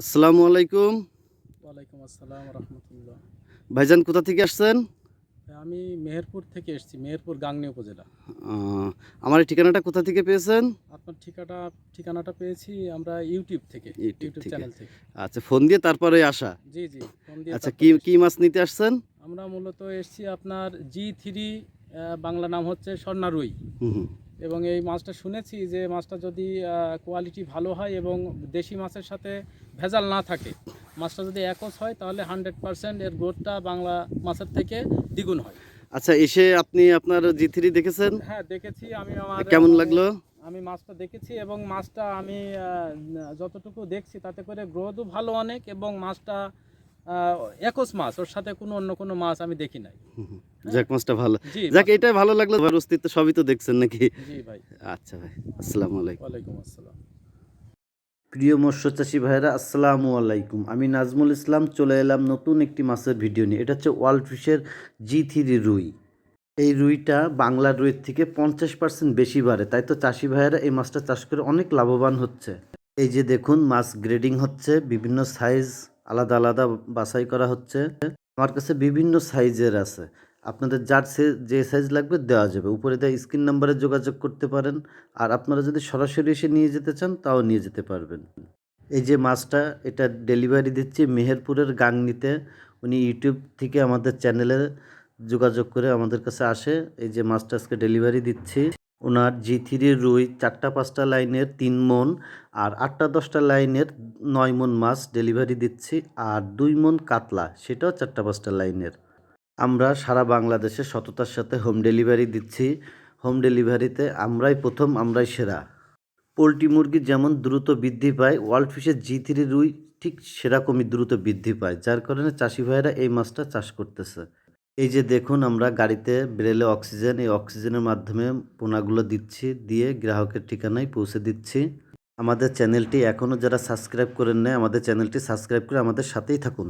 আসসালামু আলাইকুম। ওয়ালাইকুম আসসালাম রহমতুল্লাহ। ভাইজান কোথা থেকে আসছেন? আমি মেহেরপুর থেকে এসেছি মেহেরপুর গাংনী উপজেলা। আমার এই ঠিকানাটা কোথা থেকে পেয়েছেন? আপনার ঠিকাটা ঠিকানাটা পেয়েছি আমরা ইউটিউব থেকে ইউটিউব চ্যানেল থেকে। আচ্ছা ফোন দিয়ে তারপরে আসা। জি জি ফোন দিয়ে আচ্ছা কি কি মাছ নিতে আসছেন? আমরা মূলত এসেছি আপনার জি থ্রি বাংলা নাম হচ্ছে স্বর্ণা রুই। এবং এই মাছটা শুনেছি যে মাছটা যদি কোয়ালিটি ভালো হয় এবং দেশি মাছের সাথে ভেজাল না থাকে মাছটা যদি একস হয় তাহলে হান্ড্রেড পার্সেন্ট এর গ্রোথটা বাংলা মাছের থেকে দ্বিগুণ হয়। আচ্ছা এসে আপনি আপনার জি থ্রি দেখেছেন? হ্যাঁ দেখেছি। আমি আমার কেমন মানে লাগল? আমি মাছটা দেখেছি এবং মাছটা আমি যতটুকু দেখছি তাতে করে গ্রোথও ভালো অনেক এবং মাছটা একস মাছ ওর সাথে কোনো অন্য কোনো মাছ আমি দেখি নাই। হুম হুম। মাছটা ভালো। যাক এটাই ভালো লাগল ভাইয়ের অস্তিত্ব সবই তো দেখছেন নাকি? জি ভাই। আচ্ছা ভাই আসসালামু আলাইকুম। ওয়ালাইকুম আসসালাম। প্রিয় মৎস্য চাষি ভাইরা আসসালামু আলাইকুম। আমি নাজমুল ইসলাম চলে এলাম নতুন একটি মাছের ভিডিও নিয়ে। এটা হচ্ছে ওয়ার্ল্ড ফিশের জি থ্রি রুই। এই রুইটা বাংলা রুইয়ের থেকে পঞ্চাশ পার্সেন্ট বেশি বাড়ে। তাই তো চাষি ভাইয়েরা এই মাছটা চাষ করে অনেক লাভবান হচ্ছে। এই যে দেখুন মাছ গ্রেডিং হচ্ছে বিভিন্ন সাইজ আলাদা আলাদা বাছাই করা হচ্ছে। আমার কাছে বিভিন্ন সাইজের আছে। আপনাদের যার যে সাইজ লাগবে দেওয়া যাবে। উপরে দেওয়া স্ক্রিন নাম্বারে যোগাযোগ করতে পারেন। আর আপনারা যদি সরাসরি এসে নিয়ে যেতে চান, তাও নিয়ে যেতে পারবেন। এই যে মাছটা, এটা ডেলিভারি দিচ্ছি মেহেরপুরের গাংনিতে। উনি ইউটিউব থেকে আমাদের চ্যানেলে যোগাযোগ করে আমাদের কাছে আসে। এই যে মাছটা আজকে ডেলিভারি দিচ্ছি। ওনার জি থ্রি রুই চারটা পাঁচটা লাইনের তিন মন আর আটটা দশটা লাইনের নয় মন মাছ ডেলিভারি দিচ্ছি আর দুই মন কাতলা, সেটাও চারটা পাঁচটা লাইনের। আমরা সারা বাংলাদেশে সততার সাথে হোম ডেলিভারি দিচ্ছি। হোম ডেলিভারিতে আমরাই প্রথম, আমরাই সেরা। পোলট্রি মুরগি যেমন দ্রুত বৃদ্ধি পায়, ওয়ার্ল্ড ফিশের জি থ্রি রুই ঠিক সেরকমই দ্রুত বৃদ্ধি পায়, যার কারণে চাষি ভাইয়েরা এই মাছটা চাষ করতেছে। এই যে দেখুন, আমরা গাড়িতে বেরেলে অক্সিজেন, এই অক্সিজেনের মাধ্যমে পোনাগুলো দিচ্ছি, দিয়ে গ্রাহকের ঠিকানায় পৌঁছে দিচ্ছি। আমাদের চ্যানেলটি এখনও যারা সাবস্ক্রাইব করেন নাই আমাদের চ্যানেলটি সাবস্ক্রাইব করে আমাদের সাথেই থাকুন।